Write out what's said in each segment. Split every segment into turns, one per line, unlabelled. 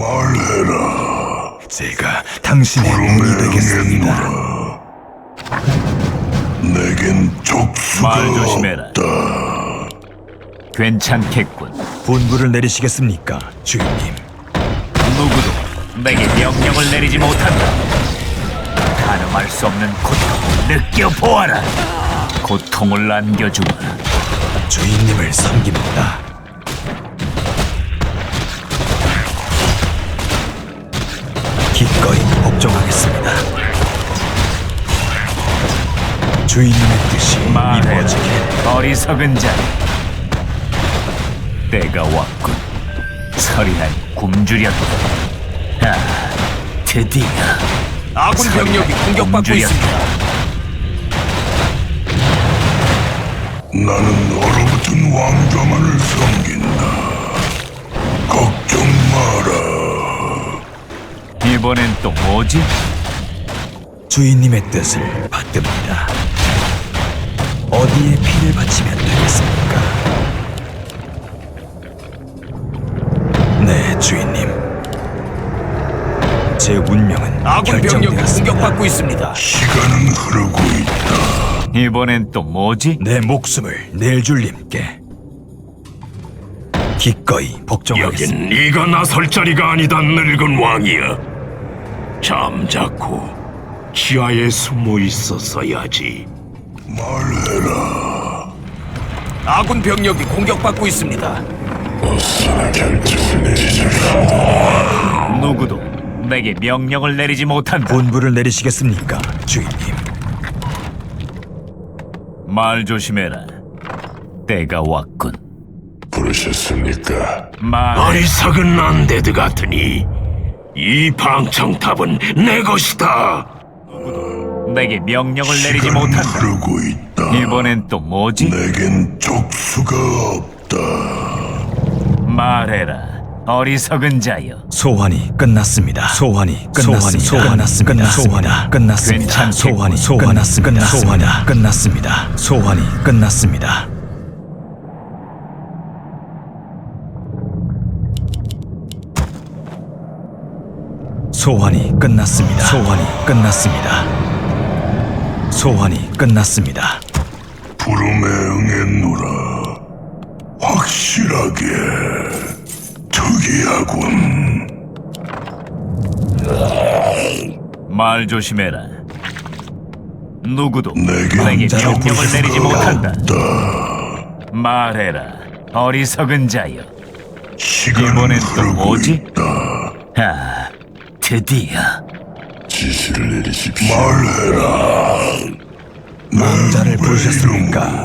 말해라.
제가 당신의 문이 되겠습니다.
내겐 적수가
말 조심해라.
없다.
괜찮겠군.
분부를 내리시겠습니까, 주인님?
누구도 내게 명령을 내리지 못한다. 가늠할 수 없는 고통을 느껴보아라. 고통을 안겨주마.
주인님을 섬깁니다. 기꺼이 복종하겠습니다. 주인님의 뜻이
말해라.
이루어지길
어리석은 자. 때가 왔군. 서리난 굶주렸다. 아, 드디어
아군 병력이 공격받고. 있습니다.
나는 얼어붙은 왕좌만을 섬긴
이번엔 또 뭐지?
주인님의 뜻을 받듭니다. 어디에 피를 바치면 되겠습니까? 네, 주인님. 제 운명은
아군 병력이
결정되었습니다.
공격받고 있습니다.
시간은 흐르고 있다.
이번엔 또 뭐지?
내 목숨을 낼 줄님께 기꺼이 복종하겠습니다.
네가 나설 자리가 아니다, 늙은 왕이야. 잠자코 지하에 숨어 있었어야지. 말해라.
아군 병력이 공격받고 있습니다.
결정을 내리자.
누구도 내게 명령을 내리지 못한다.
본부를 내리시겠습니까, 주인님?
말 조심해라. 때가 왔군.
부르셨습니까?
말
어리석은 난데드 같으니 이 방청탑은 내 것이다.
내게 명령을 내리지
시간은
못한다.
흐르고 있다.
이번엔 또 뭐지?
내겐 적수가 없다.
말해라. 어리석은 자여.
소환이 끝났습니다. 소환이 끝났습니다. 소환이 끝났습니다. 소환이 끝났습니다.
괜찮겠군.
소환이 소환이 끝났습니다. 끝났습니다. 소환이 끝났습니다. 소환이 끝났습니다. 소환이 끝났습니다. 소환이 끝났습니다.
부름에 응했노라. 확실하게 특이하군.
말 조심해라. 누구도
내게
내게
왕자를
명령을
부르셨습니까?
내리지 못한다.
없다.
말해라. 어리석은 자여.
시간은
이번엔 또
흐르고
뭐지?
있다.
아, 드디어.
지시를 내리십시오. 말해라.
왕자를 부르셨습니까?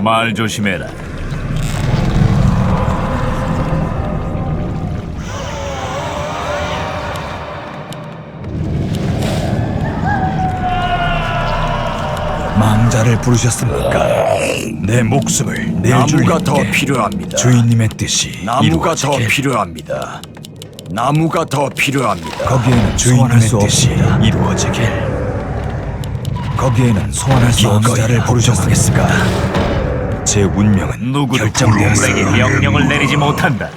말 조심해라.
망자를 부르셨습니까? 내 목숨을 내
나무가 더 필요합니다.
주인님의 뜻이
나무가 더
이루어지길
필요합니다. 나무가 더 필요합니다.
거기에는 주인님의 뜻이 이루어지길 거기에는 소환할 수 없는 자를 부르셨습니까? 제 운명은
누구도
결정되었습니다.
명령을 내리지 못한다.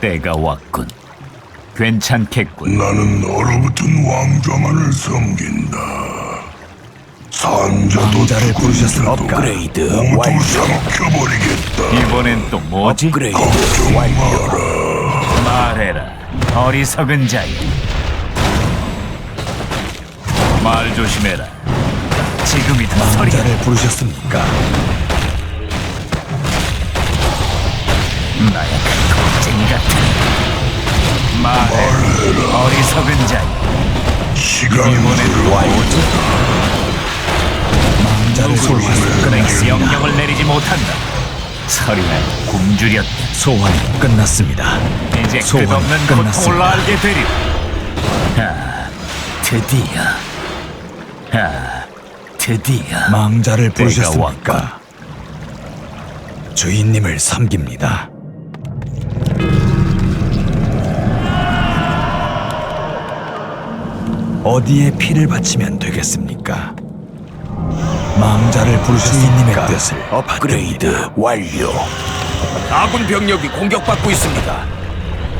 때가 왔군. 괜찮겠군.
나는 얼어붙은 왕좌만을 섬긴다. 산자도
왕자를 부르셨습니까?
업그레이드
모두
완료.
삼켜버리겠다.
이번엔 또 뭐지?
업그레이드 완료.
말해라. 어리석은 자여. 말 조심해라. 지금이다. 서리.
망자를 부르셨습니까?
나약한 겁쟁이 같은. 말해라. 어리석은 자여.
흐르고
뭐지?
망자를 부르셨습니까?
내게 명령을 내리지 못한다. 서리난 굶주렸다.
소환이 끝났습니다.
이제
소환이
끝없는 고통을
끝났습니다.
알게 되리. 아, 드디어. 아, 드디어.
망자를 부르셨습니까? 주인님을 섬깁니다. 어디에 피를 바치면 되겠습니까? 망자를 부르셨습니까? 주인님의 뜻을
업그레이드 완료. 아군 병력이 공격받고 있습니다.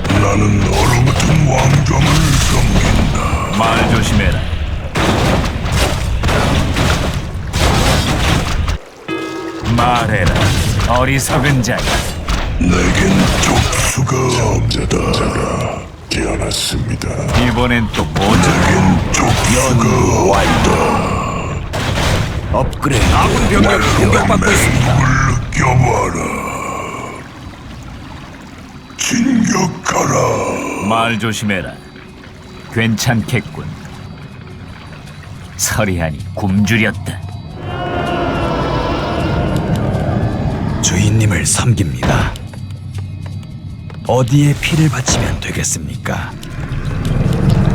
나는 얼어붙은 왕좌만을 섬긴다.
말 조심해라. 말해라. 어리석은 자야.
내겐 족수가 없다. 깨어났습니다.
이번엔 또 뭐지?
내겐 족수가 없다.
업그레이드. 아군 병력이 공격받고 있습니다.
느껴봐라. 진격하라.
말 조심해라. 괜찮겠군. 서리하니 굶주렸다.
주인님을 섬깁니다. 어디에 피를 바치면 되겠습니까?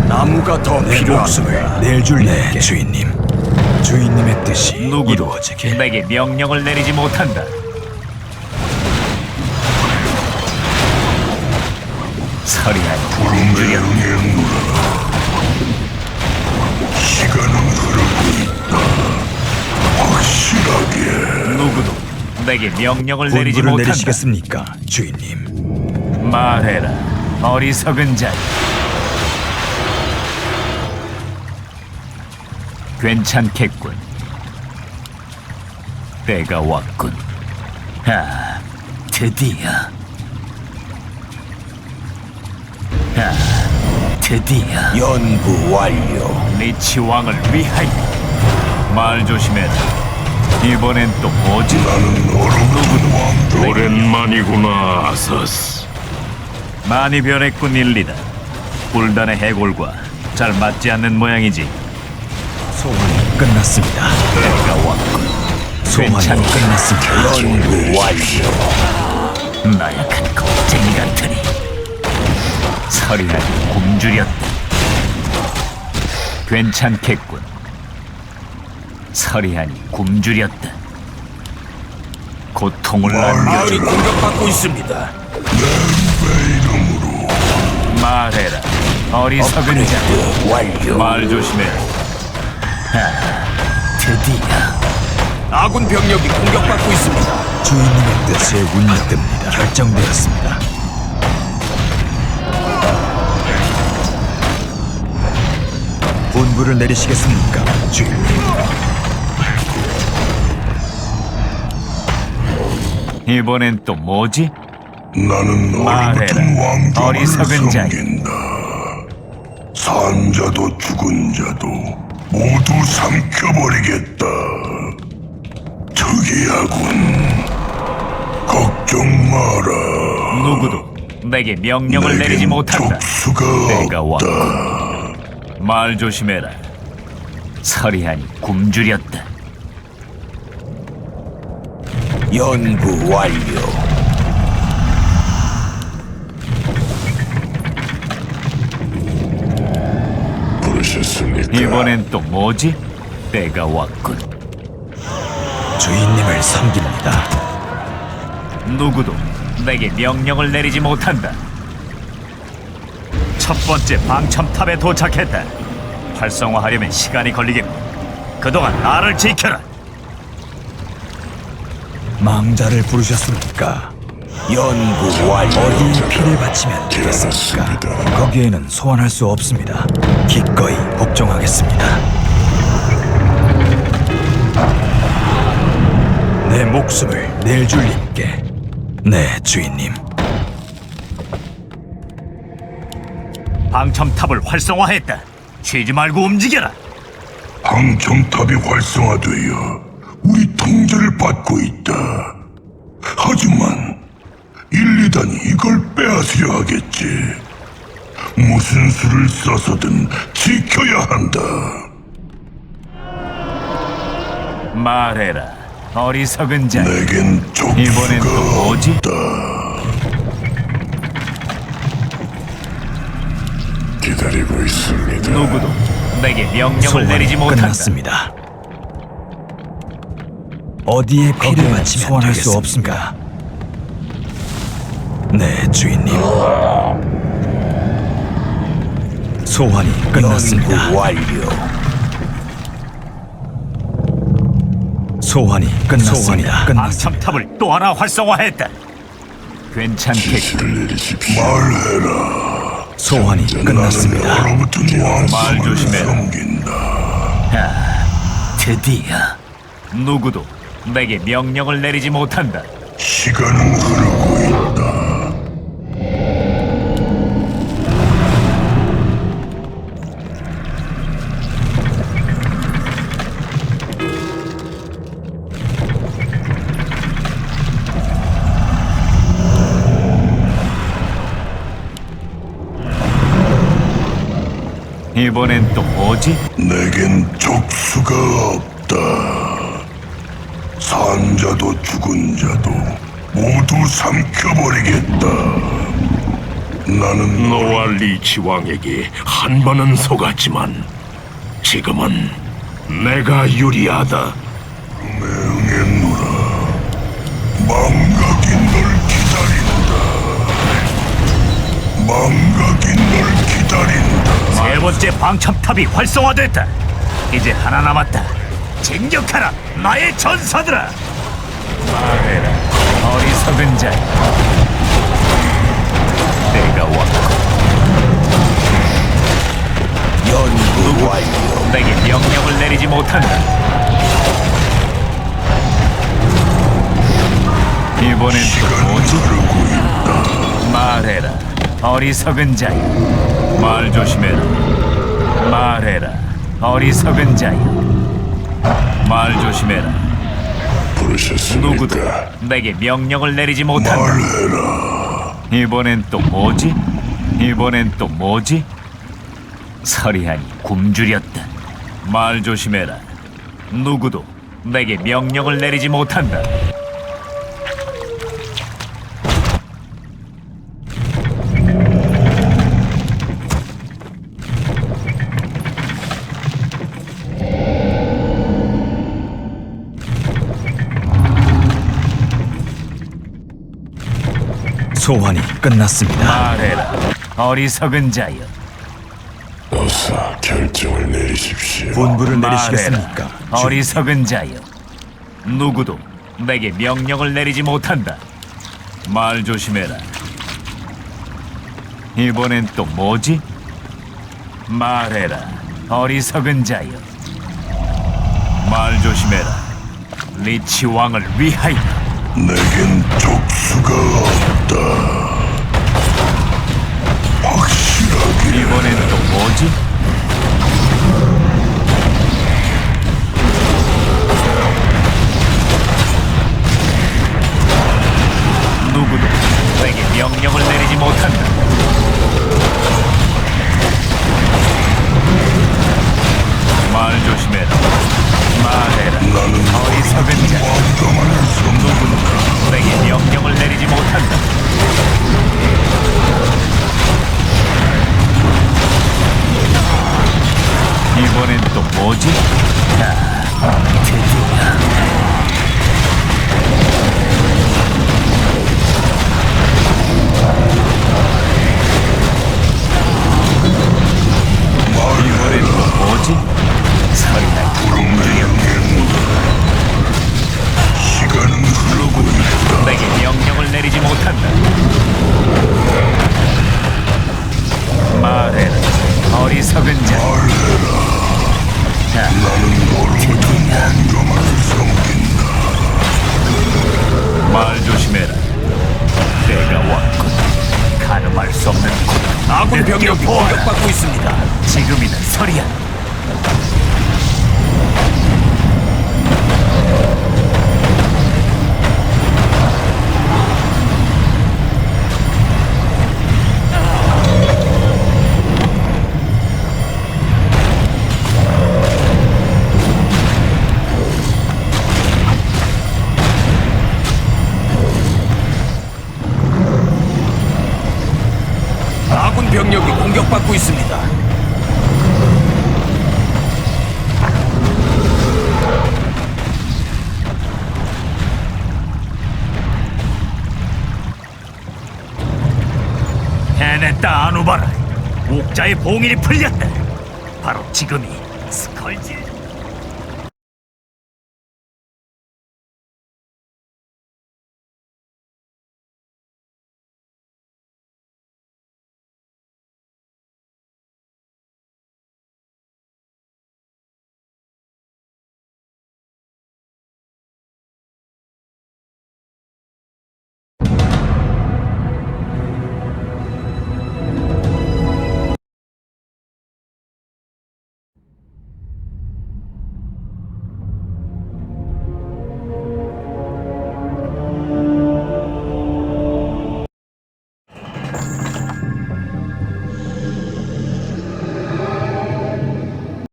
나무가
더내
필요합니다.
낼 줄님께 주인님. 주인님의 뜻이
누구도
이루어지길.
내게 명령을 내리지 못한다. 굶주렸다.
응애노라. 시간은 흐르고 있다. 확실하게.
누구도 내게 명령을 내리지
분부를
못한다.
내리시겠습니까, 주인님?
말해라. 어리석은 자. 괜찮겠군. 때가 왔군. 아, 드디어. 아, 드디어.
연구 완료.
리치 왕을 위하여. 말 조심해라. 이번엔 또 뭐지?
오랜만이구나, 아서스.
많이 변했군 일리다. 불단의 해골과 잘 맞지 않는 모양이지.
소환이 끝났습니다.
때가 왔군.
소환이. 끝났습니다.
연구 완료.
나약한 겁쟁이 같으니 서리하니 굶주렸다. 괜찮겠군. 서리하니 굶주렸다. 고통을
마을이
안겨주고
공격받고 있습니다.
말해라. 어리석은 자.
업그레이드 완료.
말 조심해 라. 아, 드디어.
아군 병력이 공격받고 있습니다.
주인님의 뜻에 운이 뜹니다. 결정되었습니다. 분부를 내리시겠습니까, 주인님?
이번엔 또 뭐지?
나는
말해라.
얼어붙은 왕좌만을
어리석은 자여.
섬긴다. 산 자도 죽은 자도 모두 삼켜버리겠다. 특이하군. 걱정 마라.
누구도 내게 명령을 내리지
내겐
못한다.
없다.
왔군. 말 조심해라. 서리하니 굶주렸다.
연구 완료.
이번엔 또 뭐지? 때가 왔군.
주인님을 섬깁니다.
누구도 내게 명령을 내리지 못한다. 첫 번째 방첨탑에 도착했다. 활성화하려면 시간이 걸리겠고 그동안 나를 지켜라.
망자를 부르셨습니까?
연구 완료.
어디에 피를 바치면 되겠습니까? 거기에는 소환할 수 없습니다. 기꺼이 복종하겠습니다. 내 목숨을 낼 줄님께. 네, 주인님.
방첨탑을 활성화했다. 쉬지 말고 움직여라.
방청탑이 활성화되어 우리 통제를 받고 있다. 하지만 1, 2단이 이걸 빼앗으려 하겠지. 무슨 수를 써서든 지켜야 한다.
말해라. 어리석은 자.
내겐
이번엔 또
족수가
뭐지?
기다리고 있습니다.
누구도 내게 명령을 내리지 못한다.
끝났습니다. 어디에 피를 바치면 소환할 수 없습니까? 네, 주인님. 소환이 끝났습니다.
연구 완료.
소환이 끝났습니다. 끝났습니다.
방첨탑을 또 하나 활성화했다.
내리십시오. 말해라.
소환이 끝났습니다.
말 조심해라.
섬긴다.
아, 드디어 누구도 내게 명령을 내리지 못한다.
시간은 흐르고
이번엔 또 뭐지?
내겐 적수가 없다. 산 자도 죽은 자도 모두 삼켜버리겠다. 나는
너와 리치 왕에게 한 번은 속았지만 지금은 내가 유리하다.
응애노라. 망
번째 방첨탑이 활성화됐다. 이제 하나 남았다. 진격하라, 나의 전사들아. 말해라, 어리석은 자. 내가 왔고
연구 완료.
내게 명령을 내리지 못한다. 이번엔 또 뭐지? 말해라, 어리석은 자야. 말 조심해라. 말해라, 어리석은 자야. 말 조심해라.
부르셨습니까?
누구도 내게 명령을 내리지 못한다.
말해라.
이번엔 또 뭐지? 이번엔 또 뭐지? 서리하니 굶주렸다. 말 조심해라. 누구도 내게 명령을 내리지 못한다.
소환이 끝났습니다.
말해라. 어리석은 자여.
어서 결정을 내리십시오.
말해라.
내리시겠습니까?
어리석은 자여. 누구도 내게 명령을 내리지 못한다. 말 조심해라. 이번엔 또 뭐지? 말해라. 어리석은 자여. 말 조심해라. 리치 왕을 위하여.
내겐 적수가 없다. 확실하게
이번엔 또 뭐지? 누구도 내게 명령을 내리지 못한다. 말 조심해라. 말해라.
한다.
해냈다, 아누바라. 옥자의 봉인이 풀렸다. 바로 지금이 스컬지